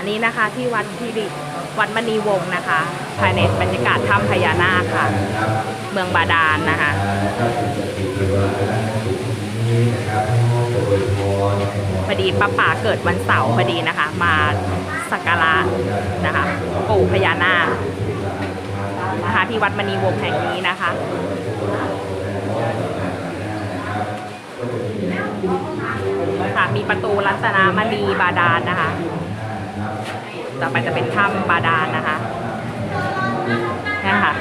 อันนี้นะคะที่วัดที่ดิวัดมณีวงศ์นะคะ ภายในบรรยากาศถ้ำพญานาคค่ะ เมืองบาดาลนะคะพอดีป้าป่าเกิดวันเสาร์พอดีนะคะ มาสักการะนะคะปู่พญานาคนะคะที่วัดมณีวงศ์แห่งนี้นะคะค่ะมีประตูรัตนมณีบาดาลนะคะ ต่อไปจะเป็นถ้ำบาดาลนนะคะนะคะ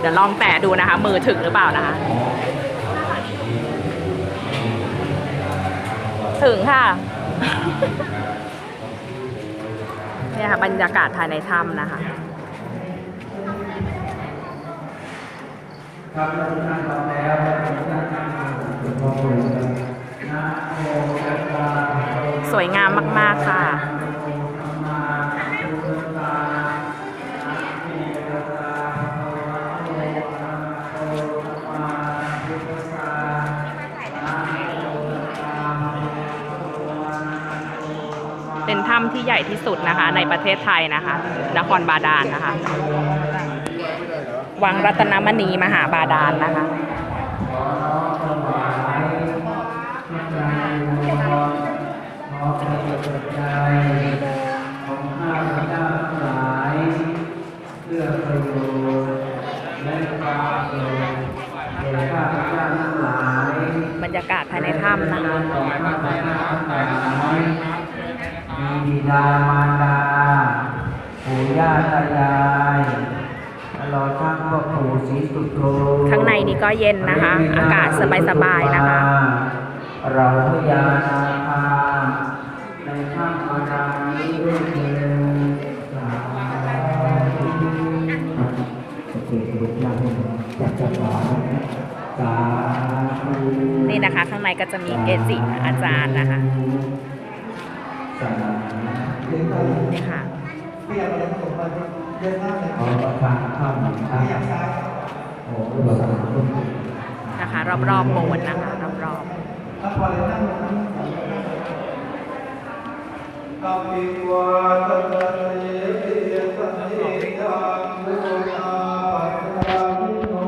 เดี๋ยวลองแตะดูนะคะ มือถึงหรือเปล่านะคะ ถึงค่ะ เนี่ยค่ะบรรยากาศภายในถ้ำนะคะครับทุกท่านพร้อมแล้วทุกท่านตั้งจิตมองดูนะโมตัสสะภะค วยงามมาก ๆ ค่ะ เป็นถ้ำที่ใหญ่ที่สุดนะคะ ในประเทศไทยนะคะ นครบาดาลนะคะ วังรัตนมณีมหาบาดาลนะคะ ขอน้อมถวายพระไตรจีวรขอเป็นปัจจัยของข้าพเจ้าทั้งหลาย เพื่อประโยชน์และความสุขแก่ข้าพเจ้าทั้งหลาย บรรยากาศภายในถ้ำนะคะของข้าพเจ้าทั้งหลายมีบิดามารดาปู่ย่าตายายตลอดทั้งพ่อปู่ศรีสุโธข้างในนี้ก็เย็นนะคะ อากาศสบายๆนะคะ เราพยานาคาในข้ามอาดานี้ด้วยเถิดสาธุโอเคสรุปแล้วจับจับหวานสาธุ นี่นะคะ ข้างในก็จะมีเกจิอาจารย์นะคะสาธุนี่ค่ะขอประทานข้าวหนึ่งครับโอ้โหสาธุนะคะ รอบๆโบสถ์นะคะ รอบถ้